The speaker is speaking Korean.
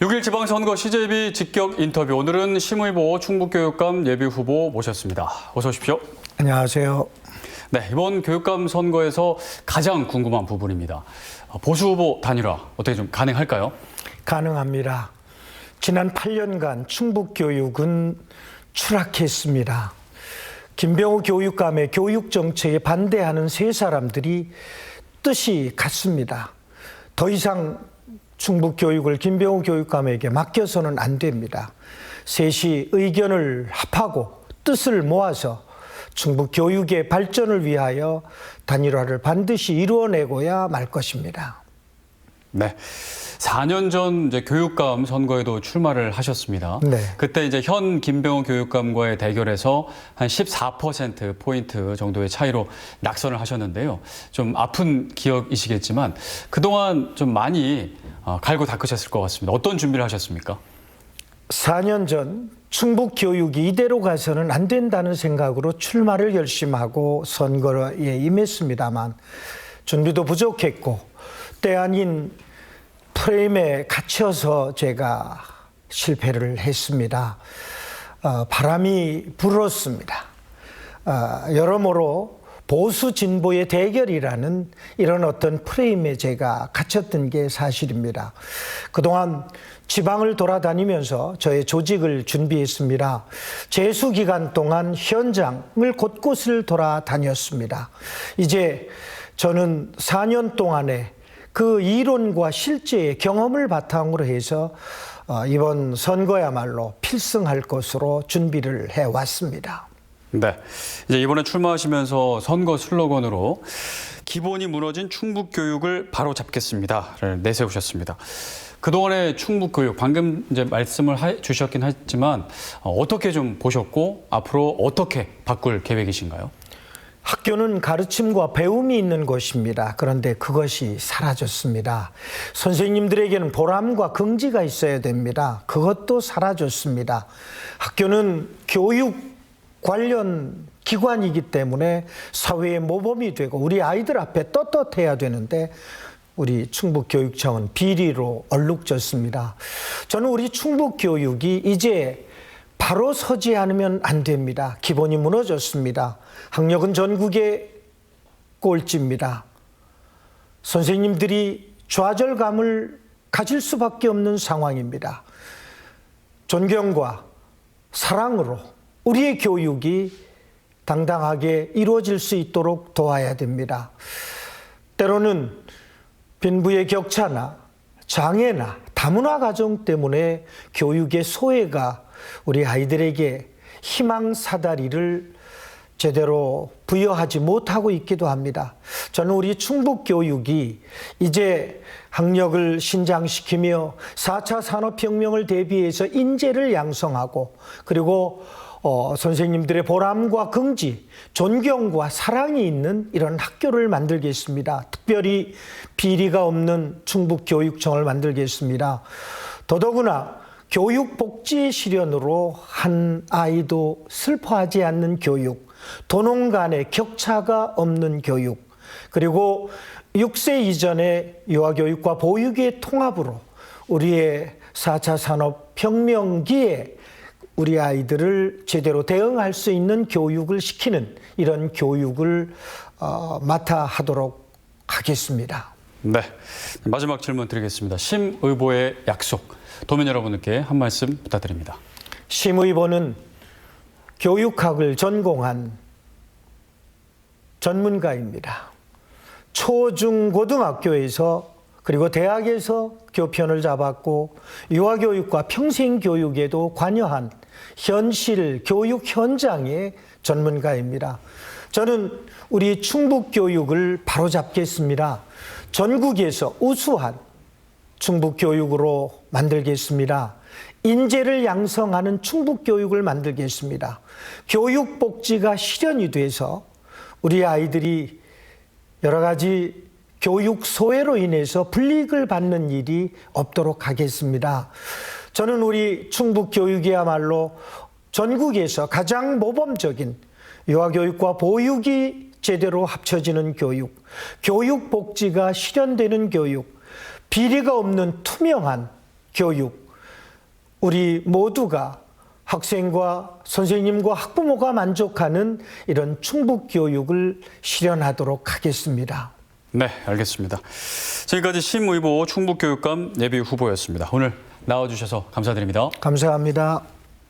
5.11 지방선거 CJB 직격 인터뷰. 오늘은 심의보 충북교육감 예비후보 모셨습니다. 어서 오십시오. 안녕하세요. 네, 이번 교육감 선거에서 가장 궁금한 부분입니다. 보수 후보 단일화 어떻게 좀 가능할까요? 가능합니다. 지난 8년간 충북 교육은 추락했습니다. 김병우 교육감의 교육 정책에 반대하는 세 사람들이 뜻이 같습니다. 더 이상 충북 교육을 김병우 교육감에게 맡겨서는 안 됩니다. 셋이 의견을 합하고 뜻을 모아서 충북 교육의 발전을 위하여 단일화를 반드시 이루어내고야 말 것입니다. 네. 4년 전 이제 교육감 선거에도 출마를 하셨습니다. 네. 그때 이제 현 김병호 교육감과의 대결에서 한 14% 포인트 정도의 차이로 낙선을 하셨는데요. 좀 아픈 기억이시겠지만 그동안 좀 많이 어, 갈고 닦으셨을 것 같습니다. 어떤 준비를 하셨습니까? 4년 전 충북 교육이 이대로 가서는 안 된다는 생각으로 출마를 결심하고 선거에 임했습니다만 준비도 부족했고 때 아닌 프레임에 갇혀서 제가 실패를 했습니다. 어, 바람이 불었습니다. 어, 여러모로 보수 진보의 대결이라는 이런 어떤 프레임에 제가 갇혔던 게 사실입니다. 그동안 지방을 돌아다니면서 저의 조직을 준비했습니다. 재수 기간 동안 현장을 곳곳을 돌아다녔습니다. 이제 저는 4년 동안에 그 이론과 실제의 경험을 바탕으로 해서 어, 이번 선거야말로 필승할 것으로 준비를 해 왔습니다. 네. 이제 이번에 출마하시면서 선거 슬로건으로 기본이 무너진 충북 교육을 바로 잡겠습니다를 내세우셨습니다. 그동안의 충북 교육 방금 이제 말씀을 하- 주셨긴 했지만 어, 어떻게 좀 보셨고 앞으로 어떻게 바꿀 계획이신가요? 학교는 가르침과 배움이 있는 곳입니다. 그런데 그것이 사라졌습니다. 선생님들에게는 보람과 긍지가 있어야 됩니다. 그것도 사라졌습니다. 학교는 교육 관련 기관이기 때문에 사회의 모범이 되고 우리 아이들 앞에 떳떳해야 되는데 우리 충북교육청은 비리로 얼룩졌습니다. 저는 우리 충북교육이 이제 바로 서지 않으면 안 됩니다. 기본이 무너졌습니다. 학력은 전국의 꼴찌입니다. 선생님들이 좌절감을 가질 수밖에 없는 상황입니다. 존경과 사랑으로 우리의 교육이 당당하게 이루어질 수 있도록 도와야 됩니다. 때로는 빈부의 격차나 장애나 다문화 가정 때문에 교육의 소외가 우리 아이들에게 희망 사다리를 제대로 부여하지 못하고 있기도 합니다. 저는 우리 충북 교육이 이제 학력을 신장시키며 4차 산업혁명을 대비해서 인재를 양성하고 그리고 어, 선생님들의 보람과 긍지, 존경과 사랑이 있는 이런 학교를 만들겠습니다. 특별히 비리가 없는 충북교육청을 만들겠습니다. 더더구나 교육복지 실현으로 한 아이도 슬퍼하지 않는 교육, 도농 간의 격차가 없는 교육, 그리고 6세 이전의 유아교육과 보육의 통합으로 우리의 4차 산업혁명기에 우리 아이들을 제대로 대응할 수 있는 교육을 시키는 이런 교육을 어, 맡아 하도록 하겠습니다. 네. 마지막 질문 드리겠습니다. 심 의보의 약속. 도민 여러분께 한 말씀 부탁드립니다. 심 의원은 교육학을 전공한 전문가입니다. 초중고등학교에서 그리고 대학에서 교편을 잡았고 유아교육과 평생교육에도 관여한 현실 교육 현장의 전문가입니다. 저는 우리 충북교육을 바로잡겠습니다. 전국에서 우수한 충북교육으로 만들겠습니다. 인재를 양성하는 충북교육을 만들겠습니다. 교육복지가 실현이 돼서 우리 아이들이 여러 가지 교육 소외로 인해서 불이익을 받는 일이 없도록 하겠습니다. 저는 우리 충북 교육이야말로 전국에서 가장 모범적인 유아교육과 보육이 제대로 합쳐지는 교육, 교육 복지가 실현되는 교육, 비리가 없는 투명한 교육, 우리 모두가 학생과 선생님과 학부모가 만족하는 이런 충북 교육을 실현하도록 하겠습니다. 네, 알겠습니다. 지금까지 심의보 충북교육감 예비 후보였습니다. 오늘 나와주셔서 감사드립니다. 감사합니다.